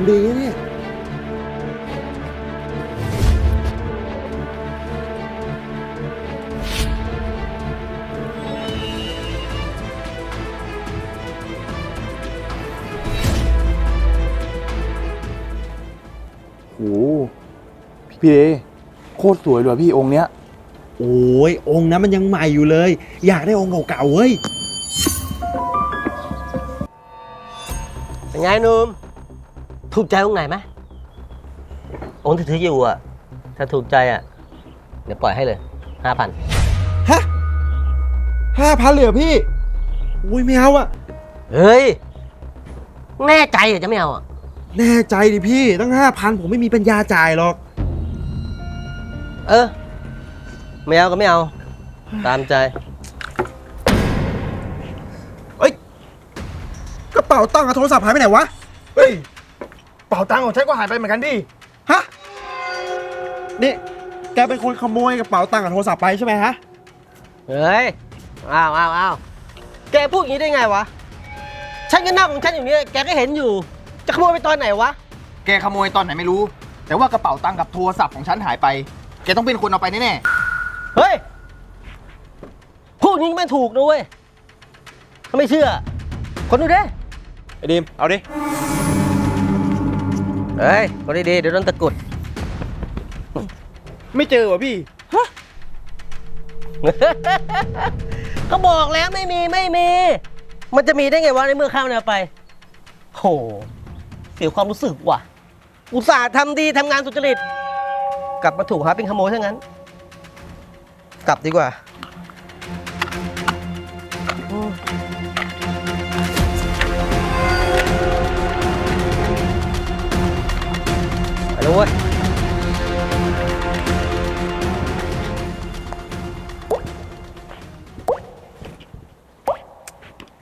ของดีนะเนี่ยโอ้โหพี่เอโคตรสวยเลยว่ะพี่องค์เนี้ย โอ้ยองค์นั้นมันยังใหม่อยู่เลย อยากได้องค์เก่าๆเว้ย เป็นไงหนุ่ม ถูกใจองค์ไหนไหมองค์ที่ถืออยู่อะ ถ้าถูกใจอะ เดี๋ยวปล่อยให้เลยห้าพันฮะห้าพันเลยเหรอพี่ อุ้ยไม่เอาอะเฮ้ย แน่ใจเหรอจะไม่เอาอะ แน่ใจดิพี่ตั้งห้าพันผมไม่มีปัญญาจ่ายหรอก เออ ไม่เอาก็ไม่เอา ตามใจ กระเป๋าตังค์กับโทรศัพท์หายไปไหนวะ เฮ้ย เป๋าตังค์ของฉันก็หายไปเหมือนกันดิ ฮะ นี่แกเป็นคนขโมยกระเป๋าตังค์กับโทรศัพท์ไปใช่ไหมฮะ เฮ้ย อ้าวอ้าวอ้าวแกพูดอย่างนี้ได้ไงวะ ฉันก็นั่งของฉันอยู่นี่แกก็เห็นอยู่ จะขโมยไปตอนไหนวะ แกขโมยตอนไหนไม่รู้ แต่ว่ากระเป๋าตังค์กับโทรศัพท์ของฉันหายไป แกต้องเป็นคนเอาไปแน่เฮ้ย พูดอย่างนี้ไม่ถูกนะเว้ยถ้าไม่เชื่อ คนดูดิไอ้ดิมเอาดิ เฮ้ยคนดีๆเดี๋ยวโดนตะกรุดๆไม่เจอวะพี่ ก็บอกแล้วไม่มีไม่มี มันจะมีได้ไงวะในเมื่อข้ามเนี่ยไป โห เสียความรู้สึกว่ะ อุตส่าห์ทำดีทำงานสุจริต กลับมาถูกหาเป็นขโมยซะงั้น กลับดีกว่า เว้ย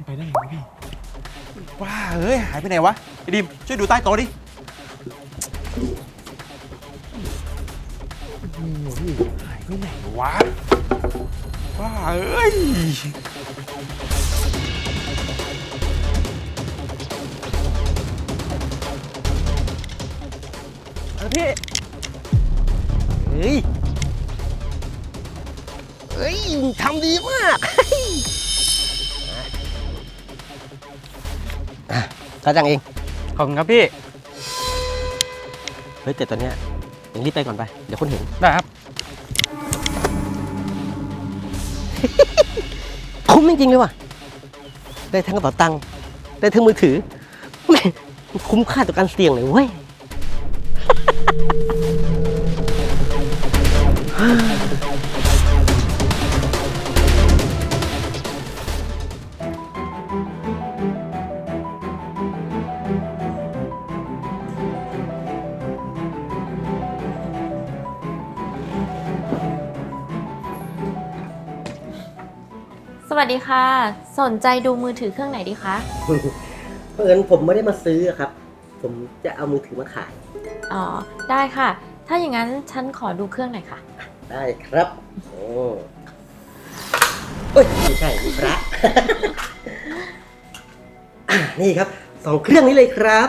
ไปได้ไงวะพี่ว้าเอ้ยหายไปไหนวะไอ้ดิมช่วยดูใต้โต๊ะดินี่วะพี่หายไปไหนวะว้าเอ้ย ฮ้ย เฮ้ยทำดีมากอะถ้าจังเอง ขอบคุณครับพี่ เฮ้ยแต่ตอนเนี้ยเองรีบไปก่อนไป เดี๋ยวคนเห็น ได้ครับ คุ้มจริงๆเลยว่ะ ได้ทั้งกระเป๋าตังค์ ได้ทั้งมือถือแม่งคุ้มค่าต่อการเสี่ยงเลยเว้ย สวัสดีค่ะ สนใจดูมือถือเครื่องไหนดีคะ เพราะงั้นผมไม่ได้มาซื้อครับ ผมจะเอามือถือมาขาย อ๋อ ได้ค่ะ ถ้าอย่างนั้นฉันขอดูเครื่องหน่อยค่ะ ได้ครับ โอ้เอ้ยไม่ใช่มีพระ อะนี่ครับสองเครื่องนี้เลยครับ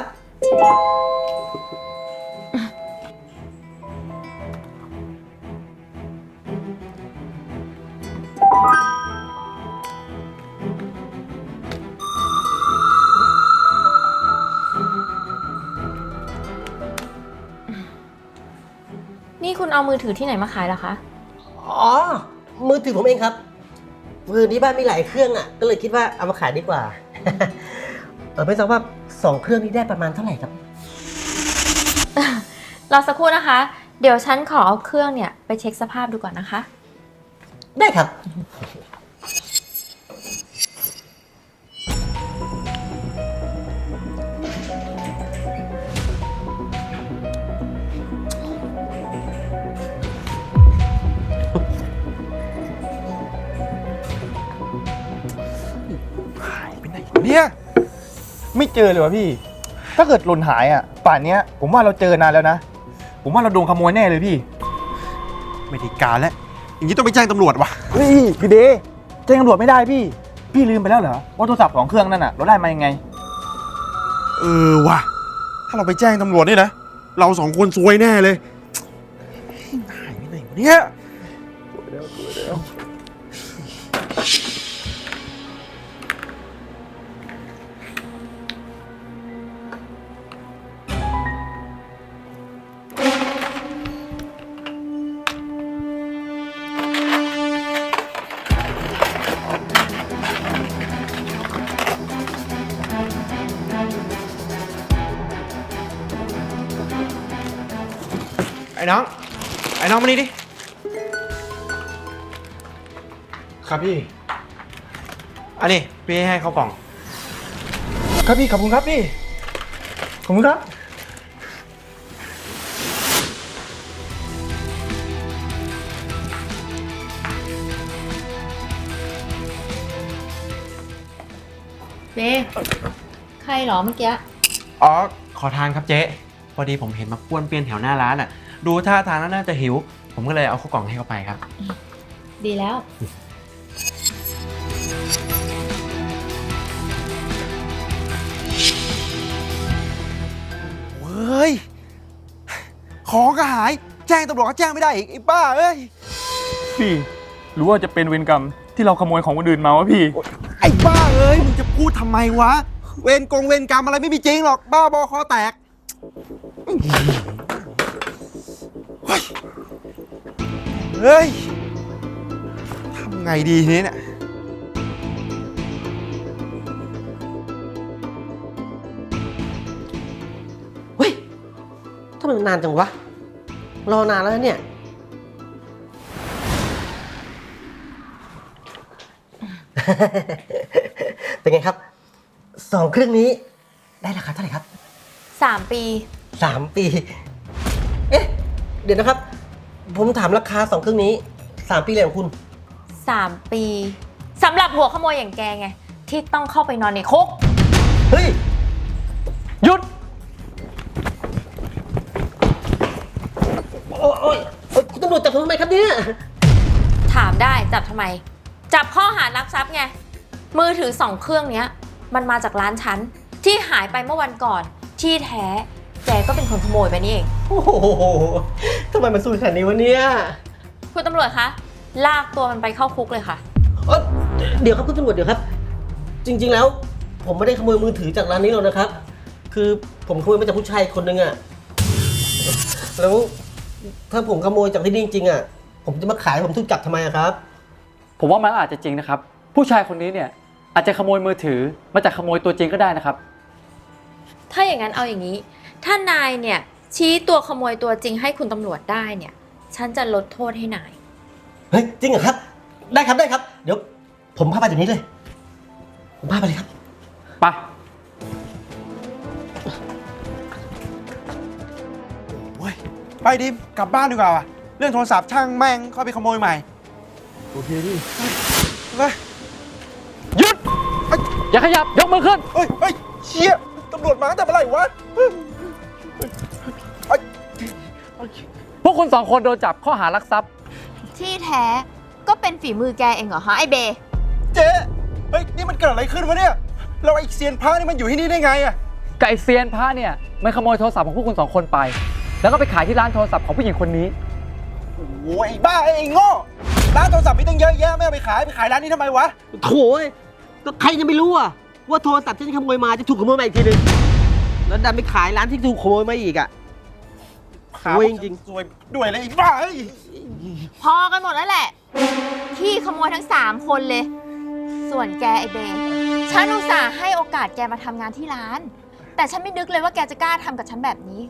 คุณเอามือถือที่ไหนมาขายล่ะคะ อ๋อ มือถือผมเองครับมือที่บ้านมีหลายเครื่องอะ ก็เลยคิดว่าเอามาขายดีกว่า เออไม่ทราบว่าสองเครื่องนี้ได้ประมาณเท่าไหร่ครับ รอสักครู่นะคะ เดี๋ยวฉันขอเอาเครื่องเนี่ยไปเช็คสภาพดูก่อนนะคะ ได้ครับ เนี่ยไม่เจอเลยวะพี่ ถ้าเกิดหล่นหายอะ ป่านเนี้ย ผมว่าเราเจอนานแล้วนะ ผมว่าเราโดนขโมยแน่เลยพี่ ไม่ได้การแล้ว อย่างนี้ต้องไปแจ้งตำรวจว่ะ เฮ้ยพี่เดแจ้งตำรวจไม่ได้พี่ พี่ลืมไปแล้วเหรอว่าโทรศัพท์สองเครื่องนั่นอะเราได้มายังไง เออว่ะ ถ้าเราไปแจ้งตำรวจนี่นะ เราสองคนซวยแน่เลยหายไปไหนวะเนี่ย มานี่ดิ ครับพี่ อันนี้พี่ให้เขากล่อง ครับพี่ขอบคุณครับพี่ ขอบคุณครับเบใครเหรอเมื่อกี้ อ๋อ ขอทานครับเจ๊ พอดีผมเห็นมาป้วนเปี้ยนแถวหน้าร้านอะ ดูท่าทางแล้วน่าจะหิว ผมก็เลยเอาข้าวกล่องให้เขาไปครับ ดีแล้ว เฮ้ย ของก็หาย แจ้งตำรวจก็แจ้งไม่ได้อีกไอ้บ้าเอ้ย พี่หรือว่าจะเป็นเวรกรรมที่เราขโมยของคนอื่นมาวะพี่ ไอ้บ้าเอ้ย มึงจะพูดทำไมวะ เวรกงเวรกรรมอะไรไม่มีจริงหรอก บ้าบอคอแตก เฮ้ย ทำไงดีทีนี้เนี่ย เฮ้ยทำไมมันนานจังวะ รอนานแล้วนะเนี่ย เป็นไงครับสองเครื่องนี้ได้ราคาเท่าไหร่ครับ3ปี สามปี เอ๊ะ เดี๋ยวนะครับ ผมถามราคาสองเครื่องนี้สามปีเลยของคุณ3ปีสำหรับหัวขโมยอย่างแกไง ที่ต้องเข้าไปนอนในคุก เฮ้ย หยุด โอ้ยโอ้ยโอ๊ยคุณตำรวจจับผมทำไมครับเนี่ย ถามได้จับทำไม จับข้อหารักทรัพย์ไง มือถือสองเครื่องเนี้ย มันมาจากร้านฉัน ที่หายไปเมื่อวันก่อน ที่แท้ แกก็เป็นคนขโมยไปนี่เอง โอ้โหทำไมมันสู้ขนาดนี้วะเนี่ยคุณตำรวจคะ ลากตัวมันไปเข้าคุกเลยค่ะ เอ้ยเดี๋ยวครับคุณตำรวจเดี๋ยวครับ จริง ๆ แล้ว ผมไม่ได้ขโมยมือถือจากร้านนี้หรอกนะครับ คือผมขโมยมาจากผู้ชายคนหนึ่งอะแล้วถ้าผมขโมยจากที่นี่จริงๆอะผมจะมาขายผมถูกจับทำไมอะครับ ผมว่ามันอาจจะจริงนะครับ ผู้ชายคนนี้เนี่ยอาจจะขโมยมือถือมาจากขโมยตัวจริงก็ได้นะครับ ถ้าอย่างนั้นเอาอย่างนี้ ถ้านายเนี่ยชี้ตัวขโมยตัวจริงให้คุณตำรวจได้เนี่ย ฉันจะลดโทษให้นาย เฮ้ยจริงเหรอครับ ได้ครับได้ครับ เดี๋ยว ผมพาไปเดี๋ยวนี้เลย ผมพาไปเลยครับ ไปเว้ยไปดิมกลับบ้านดีกว่าว่ะเรื่องโทรศัพท์ช่างแม่งเข้าไปขโมยใหม่ โอเคพี่ไปหยุดอย่าขยับ ยกมือขึ้นเฮ้ยเฮ้ยเชี่ยตำรวจมาตั้งแต่เมื่อไหร่วะเฮ้ยเฮ้ย พวกคุณสองคนโดนจับข้อหารักทรัพย์ที่แท้ก็เป็นฝีมือแกเองเหรอฮะไอเบเจ๊เฮ้ยนี่มันเกิดอะไรขึ้นวะเนี่ยเราไอ้เซียนพระนี่มันอยู่ที่นี่ได้ไงอะกับไอเซียนพระเนี่ยมันขโมยโทรศัพท์ของพวกคุณสองคนไป แล้วก็ไปขายที่ร้านโทรศัพท์ของผู้หญิงคนนี้โอ้ยไอ้บ้าไอ้โง่ร้านโทรศัพท์มีตั้งเยอะแยะไม่เอาไปขายไปขายร้านนี้ทำไมวะโถยก็ใครจะไม่รู้อะว่าโทรศัพท์ที่ฉันขโมยมาจะถูกขโมยมาอีกทีนึงแล้วดันไปขายร้านที่ถูกขโมยมาอีกอะ ขาโอ้ยจริง สวยด้วยเลยไอ้บ้าเอ้ยพอกันหมดแล้วแหละที่ขโมยทั้ง 3 คนเลย ส่วนแกไอเบฉันอุตส่าห์ให้โอกาสแกมาทำงานที่ร้าน แต่ฉันไม่นึกเลยว่าแกจะกล้าทำกับฉันแบบนี้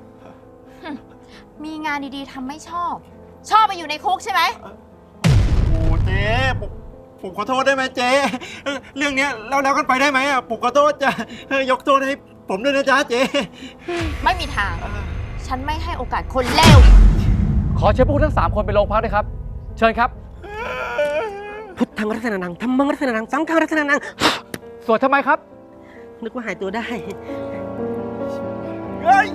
หึมีงานดีๆทำไม่ชอบ ชอบไปอยู่ในคุกใช่ไหม โอ้เจ๊ผมผมขอโทษได้ไหมเจ๊เออเรื่องเนี้ยเราแล้วกันไปได้ไหมอะผมขอโทษจะเออยกโทษให้ผมด้วยนะจ๊ะเจ๊ไม่มีทาง ฉันไม่ให้โอกาสคนเลว ขอเชิญพวกคุณทั้งสามคนไปโรงพักด้วยครับ เชิญครับ พุทธังรัตนานังธรรมังรัตนานัง สังฆังรัตนานัง สวดทำไมครับ นึกว่าหายตัวได้เฮ้ย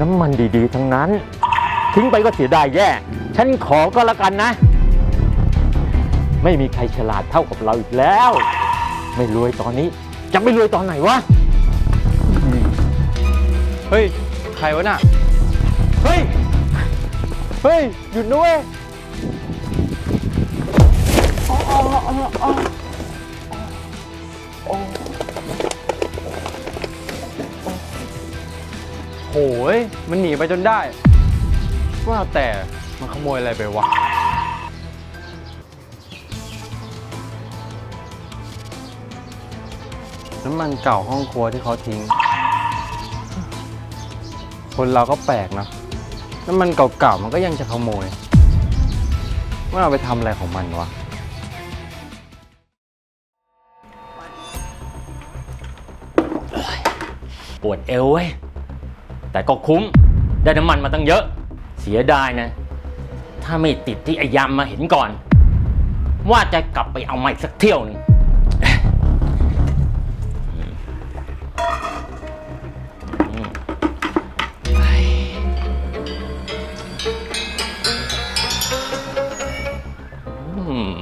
น้ำมันดีๆ ทั้งนั้น ทิ้งไปก็เสียดายแย่ ฉันขอก็แล้วกันนะ ไม่มีใครฉลาดเท่ากับเราอีกแล้ว ไม่รวยตอนนี้ จะไม่รวยตอนไหนวะ เฮ้ย ใครวะน่ะ เฮ้ย เฮ้ย หยุดนะเว้ยโหยมันหนีไปจนได้ ว่าแต่มันขโมยอะไรไปวะ น้ำมันเก่าห้องครัวที่เขาทิ้ง คนเราก็แปลกนะ น้ำมันเก่าๆมันก็ยังจะขโมยว่าเอาไปทำอะไรของมันวะ ปวดเอวเว้ย แต่ก็คุ้ม ได้น้ำมันมาตั้งเยอะ สียดายนะ ถ้าไม่ติดที่ไอ้ยามมาเห็นก่อน ว่าจะกลับไปเอาใหม่สักเที่ยวหนึงอืม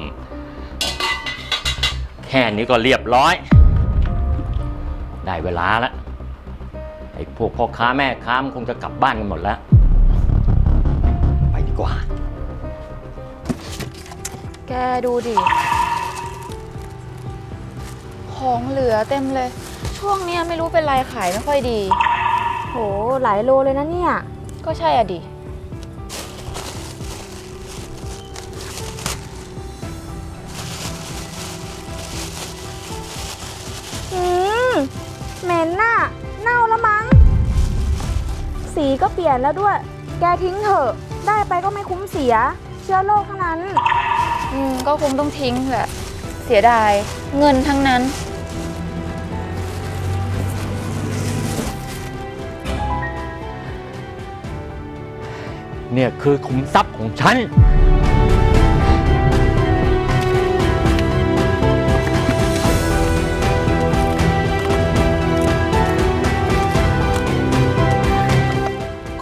แค่นี้ก็เรียบร้อย ได้เวลาแล้วไอ้พวกพ่อค้าแม่ค้ามันคงจะกลับบ้านกันหมดแล้ว กว่า แกดูดิ ของเหลือเต็มเลย ช่วงเนี้ยไม่รู้เป็นไรขายไม่ค่อยดี โห หลายโลเลยนะเนี่ย ก็ใช่อะดิ อืมเหม็นน่ะ เน่าแล้วมั้ง สีก็เปลี่ยนแล้วด้วย แกทิ้งเถอะ ได้ไปก็ไม่คุ้มเสีย เชื้อโรคทั้งนั้น อืมก็คงต้องทิ้งแหละเสียดาย เงินทั้งนั้น เนี่ยคือขุมทรัพย์ของฉัน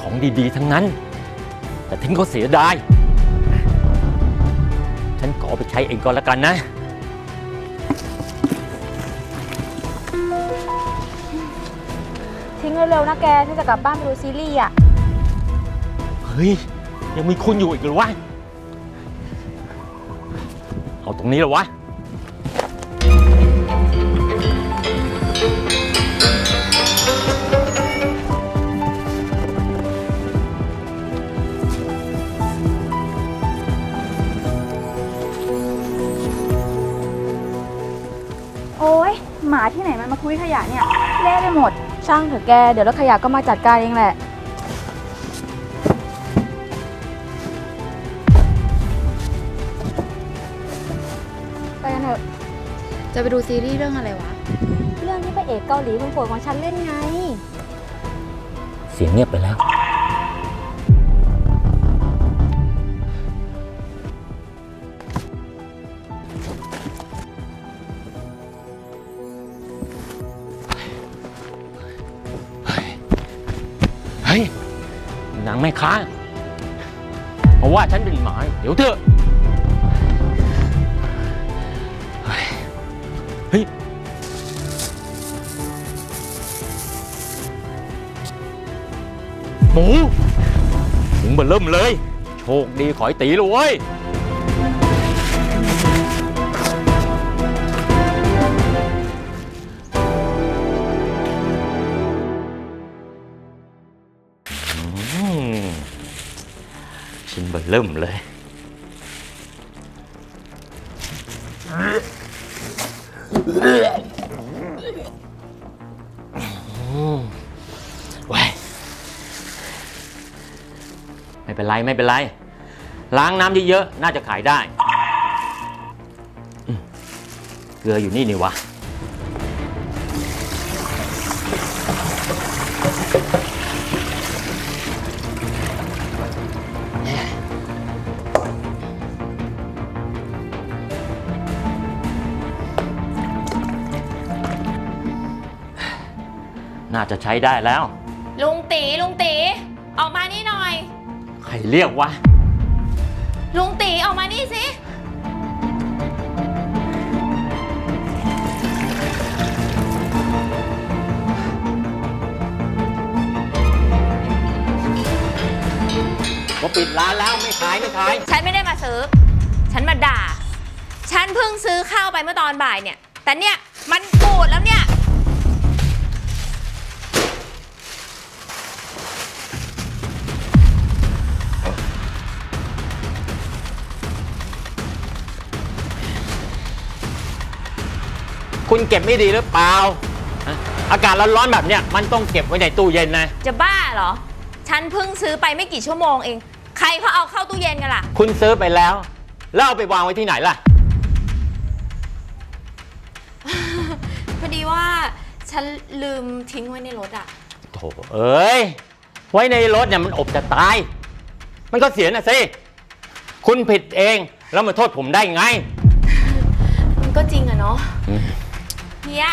ของดีๆทั้งนั้นแต่ ทิ้งก็เสียดาย ฉันขอไปใช้เองก็แล้วกันนะ ทิ้งเร็วๆนะแกฉันจะกลับบ้านไปดูซีรีส์อะ เฮ้ย ยังมีคุณอยู่อีกเหรือวะ เอาตรงนี้เหรอวะ มาที่ไหนมันมาคุยขยะเนี่ยเละไปหมด ช่างเถอะแก เดี๋ยวรถขยะก็มาจัดการเองแหละ ไปกันเถอะ จะไปดูซีรีส์เรื่องอะไรวะ เรื่องที่พระเอกเกาหลีคนโปรดของฉันเล่นไง เสียงเงียบไปแล้วางแม่ค้าเพราะว่าฉันเป็นหมาเดี๋ยวเถอะเฮ้ยหมูถึงเบอร์เริ่มเลย โชคดีขอยตีเลย เริ่มเลยอืมเว้ไม่เป็นไร ไม่เป็นไร ล้างน้ำเยอะๆ น่าจะขายได้ เกลืออยู่นี่นี่วะ น่าจะใช้ได้แล้ว ลุงตีลุงตีออกมานี่หน่อย ใครเรียกวะ ลุงตีออกมานี่สิ ก็ปิดร้านแล้วไม่ขายไม่ขาย ฉันไม่ได้มาซื้อ ฉันมาด่า ฉันเพิ่งซื้อข้าวไปเมื่อตอนบ่ายเนี่ย แต่เนี่ยมันบูดแล้วเนี่ย คุณเก็บไม่ดีหรือเปล่าฮะอากาศร้อนๆแบบเนี้ยมันต้องเก็บไว้ในตู้เย็นนะ จะบ้าเหรอ ฉันเพิ่งซื้อไปไม่กี่ชั่วโมงเอง ใครเขาเอาเข้าตู้เย็นกันล่ะ คุณซื้อไปแล้ว แล้วเอาไปวางไว้ที่ไหนล่ะ พอดีว่าฉันลืมทิ้งไว้ในรถอะโถเอ้ย ไว้ในรถเนี่ยมันอบจะตาย มันก็เสียนะสิ คุณผิดเองแล้วมาโทษผมได้ไง มันก็จริงอะเนาะ อืมเฮีย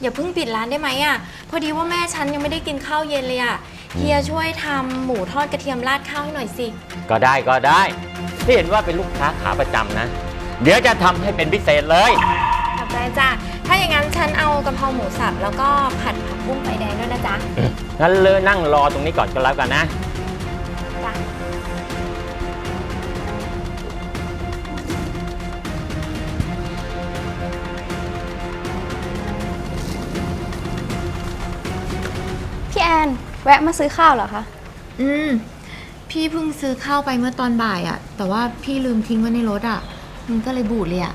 อย่าเพิ่งปิดร้านได้ไหมอะพอดีว่าแม่ฉันยังไม่ได้กินข้าวเย็นเลยอะเฮียช่วยทำหมูทอดกระเทียมราดข้าวให้หน่อยสิ ก็ได้ก็ได้ที่เห็นว่าเป็นลูกค้าขาประจำนะ เดี๋ยวจะทำให้เป็นพิเศษเลย ขอบใจจ้ะถ้าอย่างนั้นฉันเอากะเพราหมูสับแล้วก็ผัดผักบุ้งไฟแดงด้วยนะจ๊ะ งั้นเลยนั่งรอตรงนี้ก่อนก็แล้วกันนะจ้ะ แอนแวะมาซื้อข้าวเหรอคะ อืม พี่เพิ่งซื้อข้าวไปเมื่อตอนบ่ายอะแต่ว่าพี่ลืมทิ้งไว้ในรถอะมันก็เลยบูดเลยอะ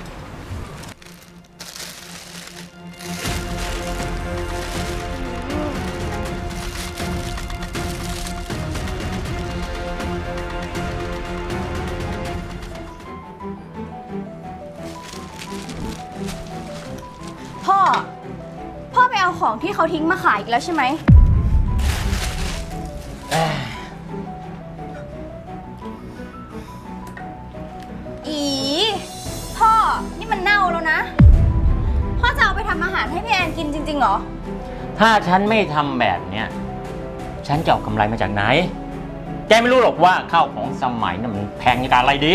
พ่อ พ่อไปเอาของที่เขาทิ้งมาขายอีกแล้วใช่ไหม ถ้าฉันไม่ทำแบบเนี้ย ฉันจะเอากำไรมาจากไหน แกไม่รู้หรอกว่าข้าวของสมัยนั้นมันแพงในการอะไรดี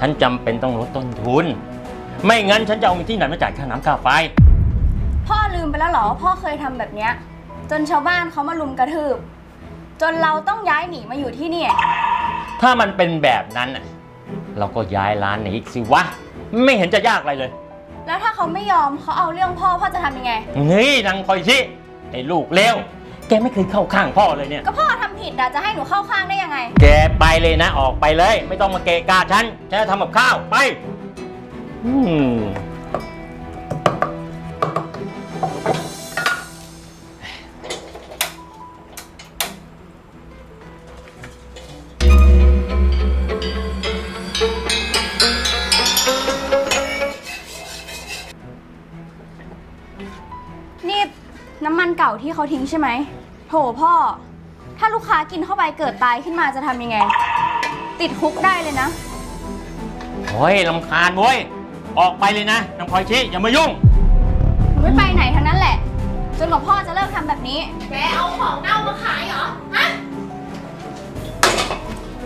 ฉันจำเป็นต้องลดต้นทุน ไม่งั้นฉันจะเอาเงินที่ไหนมาจ่ายค่าน้ำค่าไฟ พ่อลืมไปแล้วเหรอว่าพ่อเคยทำแบบเนี้ย จนชาวบ้านเขามาลุมกระทืบ จนเราต้องย้ายหนีมาอยู่ที่เนี่ยถ้ามันเป็นแบบนั้นน่ะเราก็ย้ายร้านหนีอีกสิวะ ไม่เห็นจะยากอะไรเลย แล้วถ้าเขาไม่ยอมเขาเอาเรื่องพ่อพ่อจะทำยังไง นี่นางคอยชิ ไอ้ลูกเลวแกไม่เคยเข้าข้างพ่อเลยเนี่ย ก็พ่อทำผิดอะจะให้หนูเข้าข้างได้ยังไง แกไปเลยนะออกไปเลย ไม่ต้องมาเกะกะฉันฉันจะทำกับข้าวไป อืม เก่าที่เขาทิ้งใช่ไหมโถพ่อ ถ้าลูกค้ากินเข้าไปเกิดตายขึ้นมาจะทำยังไง ติดคุกได้เลยนะ โอ้ยลำคาญเว้ย ออกไปเลยนะนางคอยชิอย่ามายุ่ง หนูไม่ไปไหนทั้งนั้นแหละ จนกว่าพ่อจะเลิกทำแบบนี้ แกเอาของเน่ามาขายเหรอ ฮะ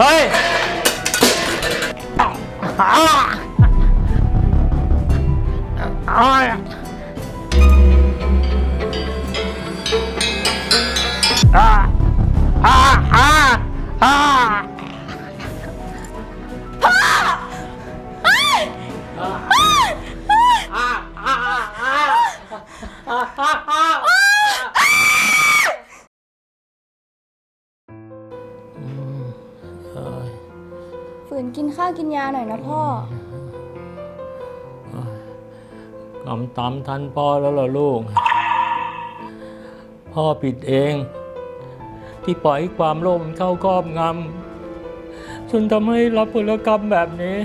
เฮ้ยอ้าอ้า ฝืนกินข้าวกินยาหน่อยนะพ่อ กำตำทันพ่อแล้วล่ะลูก พ่อผิดเอง ที่ปล่อยให้ความโลภมันเข้าครอบงำจนทำให้รับผลกรรมแบบนี้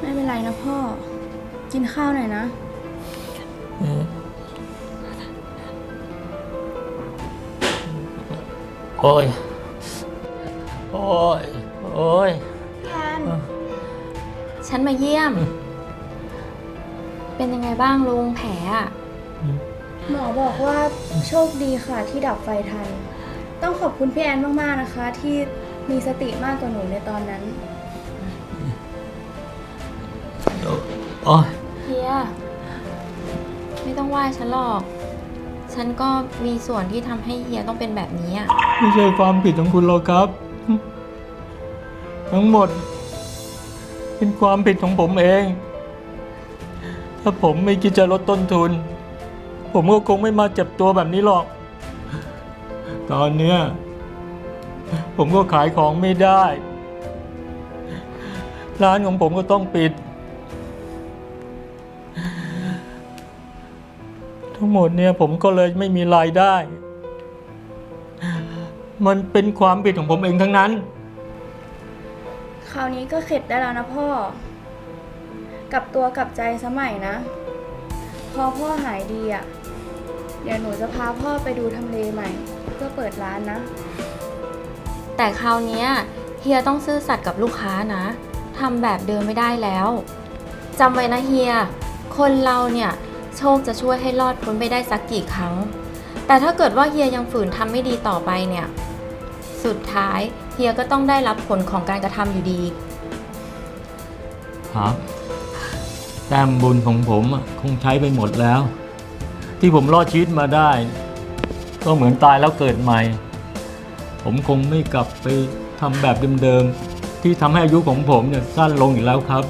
ไม่เป็นไรนะพ่อ กินข้าวหน่อยนะ โอ้ย โอ้ย โอ้ยแอนฉันมาเยี่ยม เป็นยังไงบ้างลุงแผลอะหมอบอกว่าโชคดีค่ะที่ดับไฟทัน ต้องขอบคุณพี่แอนมากๆนะคะ ที่มีสติมากกว่าหนูในตอนนั้นอ๋อเฮียไม่ต้องไหว้ฉันหรอก ฉันก็มีส่วนที่ทำให้เฮียต้องเป็นแบบนี้อะไม่ใช่ความผิดของคุณหรอกครับ ทั้งหมด เป็นความผิดของผมเอง ถ้าผมไม่คิดจะลดต้นทุน ผมก็คงไม่มาเจ็บตัวแบบนี้หรอก ตอนเนี้ยผมก็ขายของไม่ได้ ร้านของผมก็ต้องปิด ทั้งหมดเนี่ยผมก็เลยไม่มีรายได้ มันเป็นความผิดของผมเองทั้งนั้น คราวนี้ก็เข็ดได้แล้วนะพ่อ กลับตัวกลับใจสมัยนะ พอพ่อหายดีอะ่ะ เดี๋ยวหนูจะพาพ่อไปดูทำเลใหม่ เพื่อเปิดร้านนะ แต่คราวเนี้ยเฮียต้องซื่อสัตย์กับลูกค้านะทำแบบเดิมไม่ได้แล้วจำไว้นะเฮีย คนเราเนี่ยโชคจะช่วยให้รอดพ้นไปได้สักกี่ครั้ง แต่ถ้าเกิดว่าเฮียยังฝืนทำไม่ดีต่อไปเนี่ย สุดท้ายเฮียก็ต้องได้รับผลของการกระทำอยู่ดี ครับแต้มบุญของผมอะคงใช้ไปหมดแล้ว ที่ผมรอดชีวิตมาได้ ก็เหมือนตายแล้วเกิดใหม่ ผมคงไม่กลับไปทำแบบเดิมๆที่ทำให้อายุของผมเนี่ยสั้นลงอีกแล้วครับ